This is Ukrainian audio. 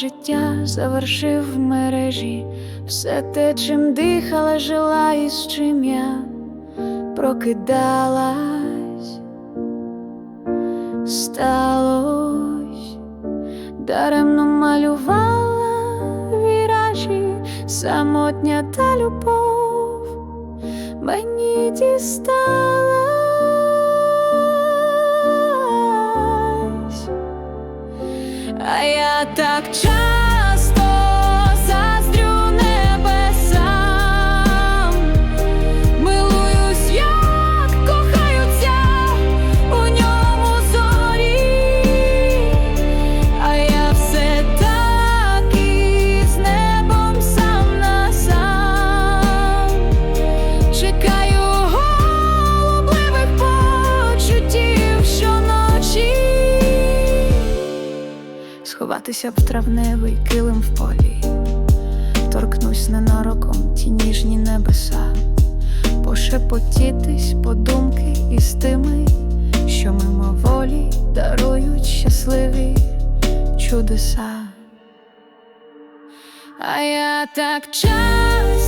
життя завершив в мережі. Все те, чим дихала, жила і з чим я прокидалась, сталось, даремно малювала віражі, самотня та любов мені дісталась. А я так часто сховатися в травневий килим в полі, торкнусь ненароком ті ніжні небеса, пошепотітись подумки із тими, що мимоволі дарують щасливі чудеса. А я так часто